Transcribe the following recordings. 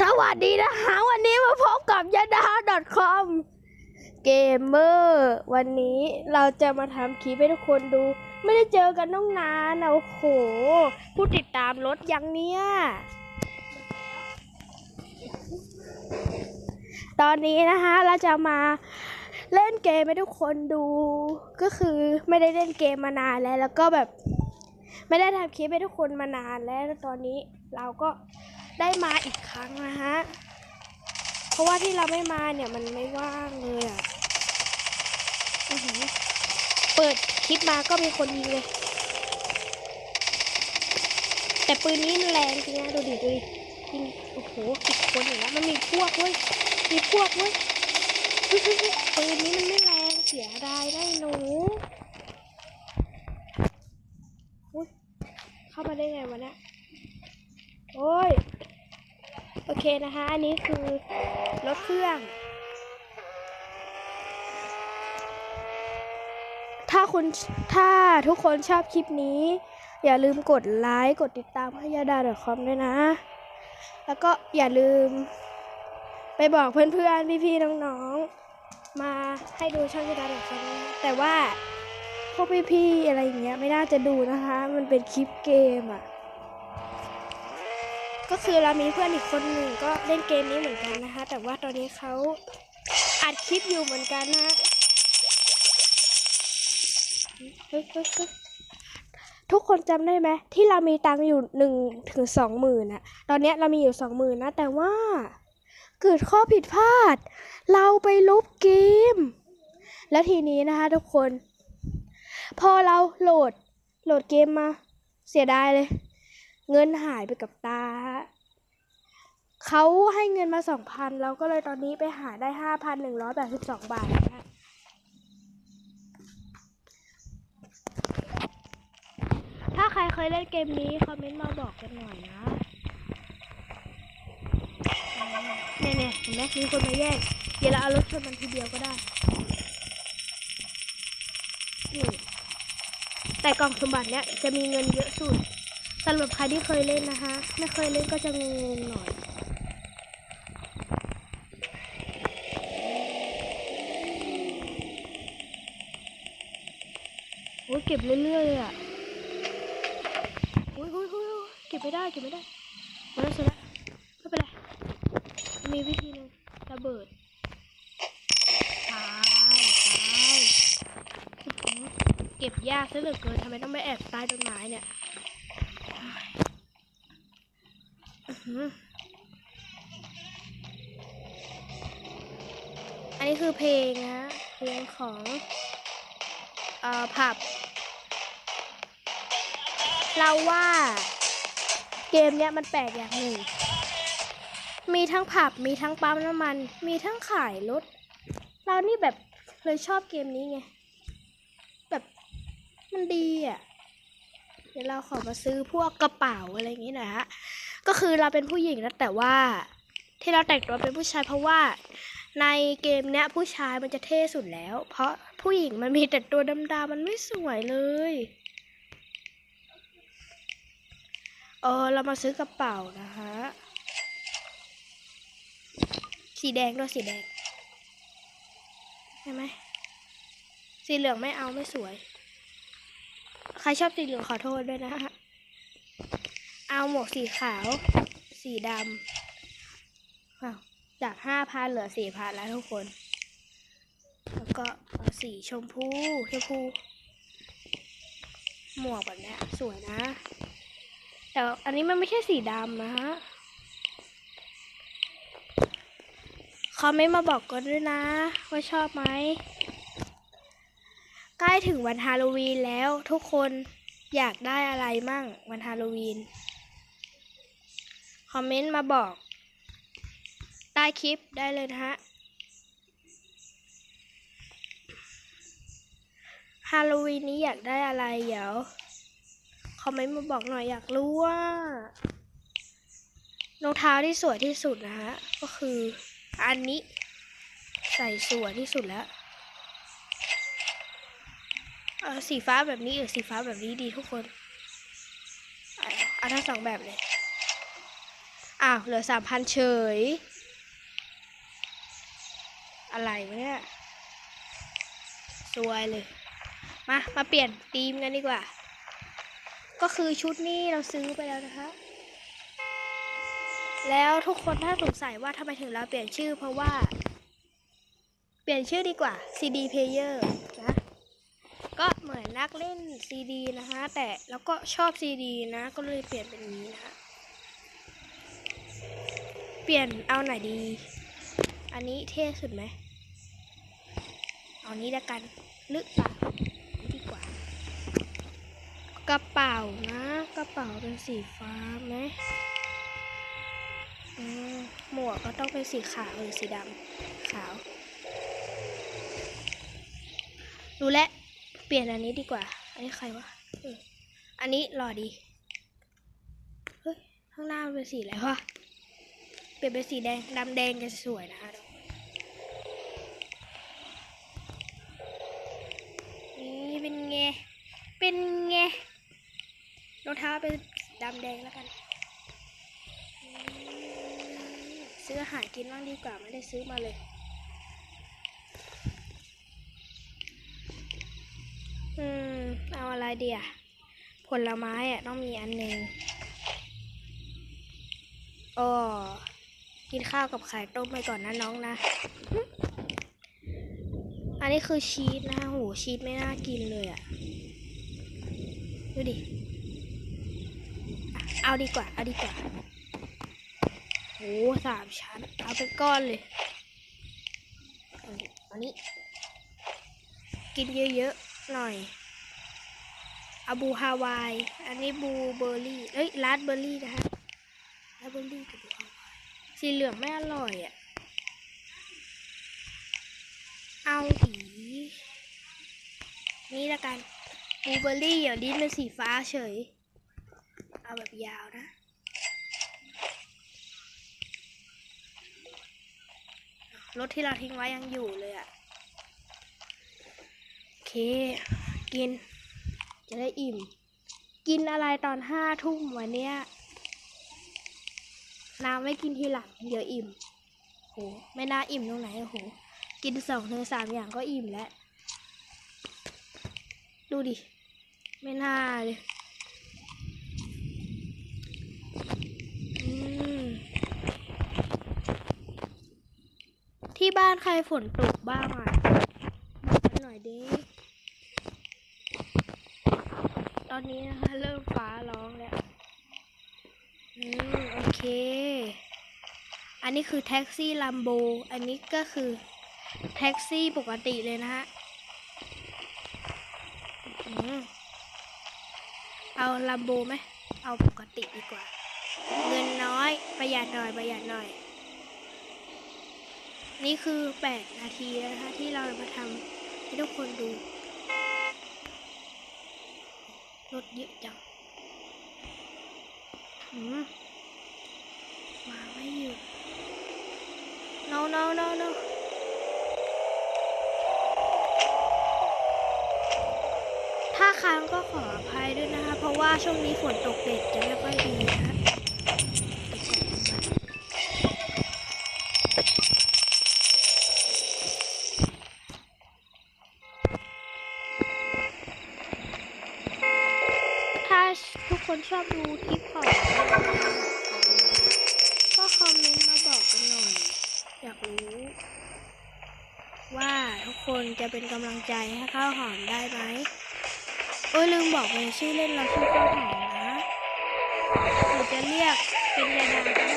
สวัสดีนะคะ วันนี้มาพบกับยาดา .com เกมเมอร์วันนี้เราจะมาทำคลิปให้ทุกคนดู ไม่ได้เจอกันต้องนานโอ้โห ผู้ติดตามลดยังเนี่ย ตอนนี้นะคะเราจะมาเล่นเกมให้ทุกคนดู ก็คือไม่ได้เล่นเกมมานานแล้ว แล้วก็แบบ ไม่ได้ทำคลิปให้ทุกคนมานานแล้วตอนนี้เราก็ ได้มาอีกครั้งนะฮะ เพราะว่าที่เราไม่มาเนี่ยมันไม่ว่างเลยอะเปิดคลิปมาก็มีคนยิงเลย แต่ปืนนี้มันแรงจริงนะดูดิดูดิยิงโอ้โหอีกคนอย่างแล้วมันมีพวกเว้ยมีพวกเว้ยเฮ้ยปืนนี้มันไม่แรงเสียดายได้หนูเข้ามาได้ไงวะเนี่ยโอ้ย โอ เคนะคะ อันนี้คือรถเครื่อง ถ้าคุณถ้าทุกคนชอบคลิปนี้ อย่าลืมกดไลค์กดติดตามให้ยาดา .com ด้วยนะ แล้วก็อย่าลืม ไปบอกเพื่อนๆ พี่ๆ น้องๆ มาให้ดูช่องยาดา .com นะแต่ว่าพวกพี่ๆ อะไรอย่างเงี้ยไม่น่าจะดูนะคะ มันเป็นคลิปเกมอะ ก็คือเรามีเพื่อนอีกคนหนึ่งก็เล่นเกมนี้เหมือนกันนะคะ แต่ว่าตอนนี้เขาอัดคลิปอยู่เหมือนกันนะทุกคนจำได้ไหมที่เรามีตังค์อยู่หนึ่งถึงสองหมื่นอะตอนนี้เรามีอยู่สองหมื่นนะ แต่ว่าเกิดข้อผิดพลาด เราไปลบเกม แล้วทีนี้นะคะทุกคน พอเราโหลดโหลดเกมมา เสียดายเลย เงินหายไปกับตาฮะเขาให้เงินมาสองพันเราก็เลยตอนนี้ไปหาได้ห้าพันหนึ่งร้อยแปดสิบสองบาทนะฮะถ้าใครเคยเล่นเกมนี้ คอมเมนต์มาบอกกันหน่อยนะเนี่ยเนี่ยเห็นไหมมีคนมาแย่งเดี๋ยวเราเอารถชนมันทีเดียวก็ได้นี่แต่กล่องสมบัติเนี้ยจะมีเงินเยอะสุด สำหรับใครที่เคยเล่นนะคะ ไม่เคยเล่นก็จะงงๆหน่อยโอ้ยเก็บเรื่อยๆเลยอะโอ้ยโอ้ยโอ้ยเก็บไม่ได้เก็บไม่ได้โอ้ยเสร็จแล้วไม่เป็นไรมีวิธีหนึงระเบิดตายตายเก็บยากซะเหลือเกินทำไมต้องไปแอบใต้ต้นไม้เนี่ย อันนี้คือเพลงนะเพลงของเอ่อผับ เราว่าเกมเนี้ยมันแปลกอย่างหนึ่ง มีทั้งผับ มีทั้งปั๊มน้ำมัน มีทั้งขายรถ เรานี่แบบเลยชอบเกมนี้ไง แบบมันดีอะ เดี๋ยวเราขอมาซื้อพวกกระเป๋าอะไรอย่างงี้หนะฮะ ก็คือเราเป็นผู้หญิงนะแต่ว่าที่เราแต่งตัวเป็นผู้ชายเพราะว่าในเกมเนี้ยผู้ชายมันจะเท่สุดแล้ว เพราะผู้หญิงมันมีแต่ตัวดำๆมันไม่สวยเลยเออเรามาซื้อกระเป๋านะคะสีแดงด้วยสีแดงใช่ไหมสีเหลืองไม่เอาไม่สวย ใครชอบสีเหลืองขอโทษด้วยนะฮะ เอาหมวกสีขาว สีดำจากห้าพันเหลือสี่พันแล้วทุกคน แล้วก็เอาสีชมพูชมพู หมวกแบบนี้สวยนะ แต่อันนี้มันไม่ใช่สีดำนะฮะคอมเมนต์มาบอกกันด้วยนะ ว่าชอบไหมใกล้ถึงวันฮาโลวีนแล้วทุกคนอยากได้อะไรมั่งวันฮาโลวีน อมเมนต์มาบอก ใต้คลิปได้เลยนะฮะฮาโลวีนนี้อยากได้อะไรเดี๋ยวคอมเมนต์มาบอกหน่อยอยากรู้ว่ารองเท้าที่สวยที่สุดนะฮะก็คืออันนี้ใส่สวยที่สุดแล้วเออสีฟ้าแบบนี้หรือสีฟ้าแบบนี้ดีทุกคน เอาเอาทั้งสองแบบเลย อ้าวเหลือสามพันเฉย อะไรวะเนี่ยสวยเลย มา มาเปลี่ยนธีมกันดีกว่า ก็คือชุดนี้เราซื้อไปแล้วนะคะแล้วทุกคนถ้าสงสัยว่าทำไมถึงเราเปลี่ยนชื่อเพราะว่า เปลี่ยนชื่อดีกว่า CD player นะ ก็เหมือนนักเล่น CD นะคะแต่แล้วก็ชอบ CD นะ ก็เลยเปลี่ยนเป็นนี้นะคะ เปลี่ยนเอาไหนดี อันนี้เท่สุดไหม เอานี้ละกันหรือเปล่านี่ดีกว่า กระเป๋านะ กระเป๋าเป็นสีฟ้าไหมอืมหมวกก็ต้องเป็นสีขาวหรือสีดำขาว รู้แล้ว เปลี่ยนอันนี้ดีกว่า อันนี้ใครวะอันนี้หล่อดี เฮ้ย ข้างหน้าเป็นสีอะไรวะ ลี่ยนเป็นสีแดงดำแดงจะสวยนะคะนี่เป็นไง เป็นไงรองเท้าเป็นดำแดงแล้วกันซื้ออาหารกินบ้างดีกว่าไม่ได้ซื้อมาเลย อืม เอาอะไรดีอะผลไม้อะต้องมีอันหนึ่งอ๋อ กินข้าวกับไข่ต้มไปก่อนนะน้องนะ อันนี้คือชีสนะโหชีสไม่น่ากินเลยอะดูดิ เอาดีกว่า เอาดีกว่าโหสามชั้น เอาเป็นก้อนเลยอันนี้ กินเยอะๆ หน่อยอาบูฮาวาย อันนี้บูเบอร์รี่ เอ้ยราสเบอร์รี่นะคะราสเบอร์รี่กับ สีเหลืองไม่อร่อยอะ เอาดีนี่ละกันบูเบอร์รี่เดี๋ยวดิ้นเป็นสีฟ้าเฉย เอาแบบยาวนะรถที่เราทิ้งไว้ยังอยู่เลยอะ โอเค กิน จะได้อิ่ม กินอะไรตอนห้าทุ่มวันเนี้ย น้ำไม่กินทีหลังเดี๋ยวอิ่มโหไม่น่าอิ่มตรงไหนโหกินสองถึงสามอย่างก็อิ่มแล้ว ดูดิ ไม่น่าเลยที่บ้านใครฝนตกบ้างอะบอกกันหน่อยดิ ตอนนี้นะคะเริ่มฟ้าร้องแล้ว อืมโอเค อันนี้คือแท็กซี่ลัมโบ อันนี้ก็คือแท็กซี่ปกติเลยนะฮะอืมเอาลัมโบไหม เอาปกติดีกว่า เงินน้อยประหยัดหน่อยประหยัดหน่อย นี่คือแปดนาทีแล้วนะคะที่เรามาทำให้ทุกคนดู รถเยอะจัง มาไม่อยู่ no no no no ถ้าค้างก็ขออภัยด้วยนะคะ เพราะว่าช่วงนี้ฝนตกเด็ดจะไม่ค่อยดีนะ คนชอบดูคลิปของก็คอมเมนต์มาบอกกันหน่อย อยากรู้ ว่าทุกคนจะเป็นกำลังใจให้ข้าวหอมได้ไหมโอ้ยลืมบอกเลยชื่อเล่นเราชื่อข้าวหอมนะหรือจะเรียกเป็นยาดาก็ได้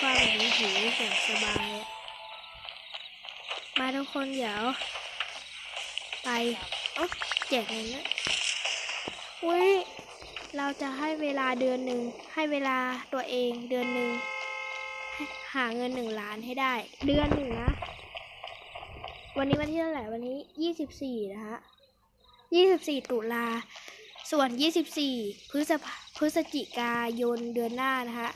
ได้นั่งโซฟาแบบนี้หูอย่างสบายมาทุกคนเดี๋ยว ไปเอ้าแจกเงินนะอุ้ยเราจะให้เวลาเดือนหนึ่งให้เวลาตัวเองเดือนหนึ่งหาเงินหนึ่งล้านให้ได้ เดือนหนึ่งนะ วันนี้วันที่เท่าไหร่วันนี้ยี่สิบสี่นะคะยี่สิบสี่ตุลาส่วน24พฤษภาพฤศจิกายนเดือนหน้านะคะ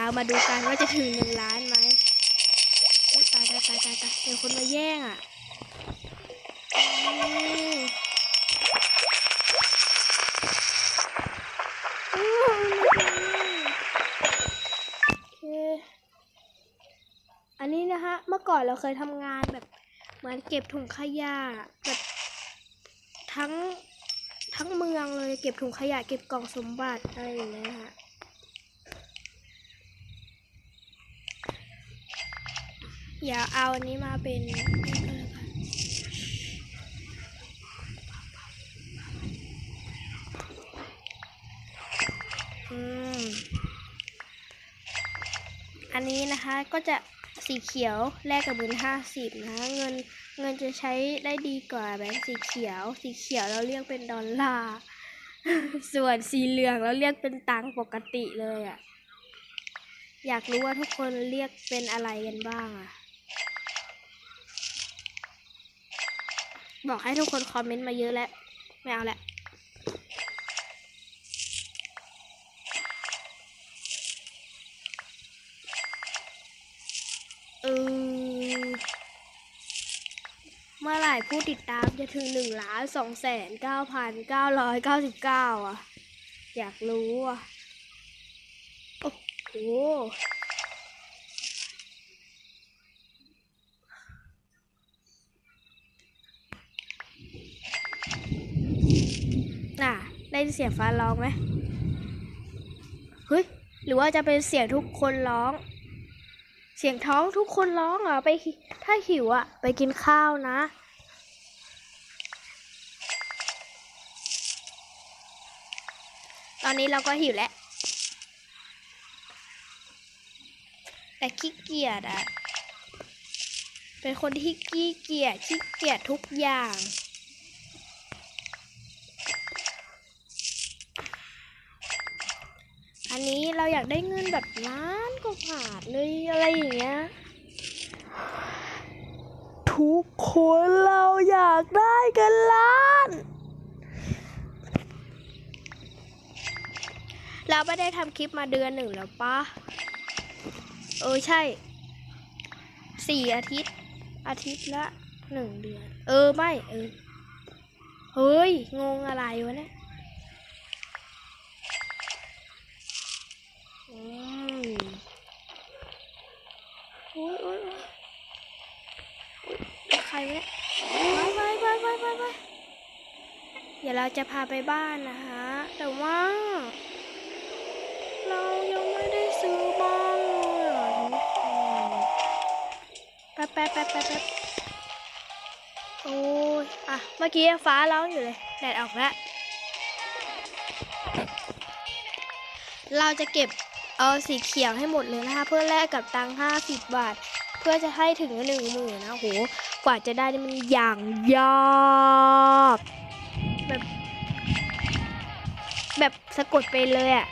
เรามาดูกันว่าจะถึงหนึ่งล้านไหมตายตายเดี๋ยวคนมาแย่งอะอืมอันนี้นะฮะ เมื่อก่อนเราเคยทำงานแบบเหมือนเก็บถุงขยะแบบทั้งทั้งเมืองเลยเก็บถุงขยะเก็บกล่องสมบัติอะไรอย่างเงี้ยฮะ อย่าเอาอันนี้มาเป็นนี่ก็แล้วกันอืมอันนี้นะคะก็จะสีเขียวแลกกับเงินห้าสิบนะคะเงินเงินจะใช้ได้ดีกว่าแบงค์สีเขียว สีเขียวเราเรียกเป็นดอลลาร์ส่วนสีเหลืองเราเรียกเป็นตังค์ปกติเลยอะ่ะ อยากรู้ว่าทุกคนเรียกเป็นอะไรกันบ้างอะ่ะ บอกให้ทุกคนคอมเมนต์มาเยอะแล้วไม่เอาแล้วเออเมื่อไหร่ผู้ติดตามจะถึงหนึ่งล้านสองแสนเก้าพันเก้าร้อยเก้าสิบเก้าอะ อยากรู้อะ โอ้โห น่ะ ได้ยิน เสียงฟ้าร้องไหมเฮ้ยหรือว่าจะเป็นเสียงทุกคนร้อง เสียงท้องทุกคนร้องเหรอไปถ้าหิวอะไปกินข้าวนะ ตอนนี้เราก็หิวแล้วแต่ขี้เกียจอะเป็นคนที่ขี้เกียจขี้เกียจทุกอย่าง อันนี้เราอยากได้เงินแบบล้านกว่าบาทเลยอะไรอย่างเงี้ย ทุกคนเราอยากได้กันล้าน เราไม่ได้ทำคลิปมาเดือนหนึ่งแล้วปะเออใช่สี่อาทิตย์ อาทิตย์ละหนึ่งเดือน เออไม่เออ เฮ้ย งงอะไรวะเนี่ย อืมโอ้ยโอ้ยโอ้ยโอ๊ยใครวะเนี่ยไปไปไปไปไปไป เดี๋ยวเราจะพาไปบ้านนะฮะแต่ว่า เรายังไม่ได้ซื้อบ้านเลยอะทุกคนแป๊บแป๊บแป๊บแป๊บแป๊บโอ้ยอะ เมื่อกี้ฟ้าร้องอยู่เลย แดดออกแล้ว เราจะเก็บเอาสีเขียวให้หมดเลยนะคะ เพื่อแลกกับตังค์ห้าสิบบาท เพื่อจะให้ถึงหนึ่งหมื่นนะโหกว่าจะได้นี่มันอย่างยาก แบบ แบบสะกดไปเลยอะ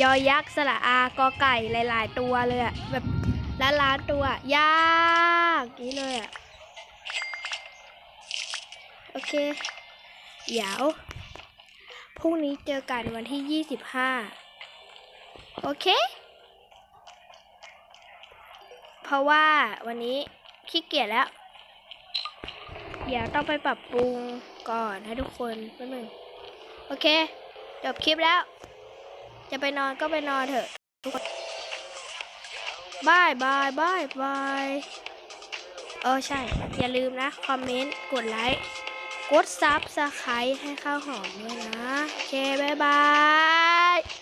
ยอยักษ์สระอากอไก่หลาย ๆ ตัวเลยอะแบบล้านล้านๆตัวยากนี้เลยอะโอเค เดี๋ยวพรุ่งนี้เจอกันวันที่ยี่สิบห้าโอเค เพราะว่าวันนี้ขี้เกียจแล้ว เดี๋ยวต้องไปปรับปรุง ก่อนให้ทุกคนแป๊บนึงโอเคจบคลิปแล้ว จะไปนอนก็ไปนอนเถอะทุกคนบายบายบายบายเออใช่ อย่าลืมนะ คอมเมนต์ กดไลค์ กดซับสไครต์ให้ข้าวหอมด้วยนะ โอเค บ๊ายบาย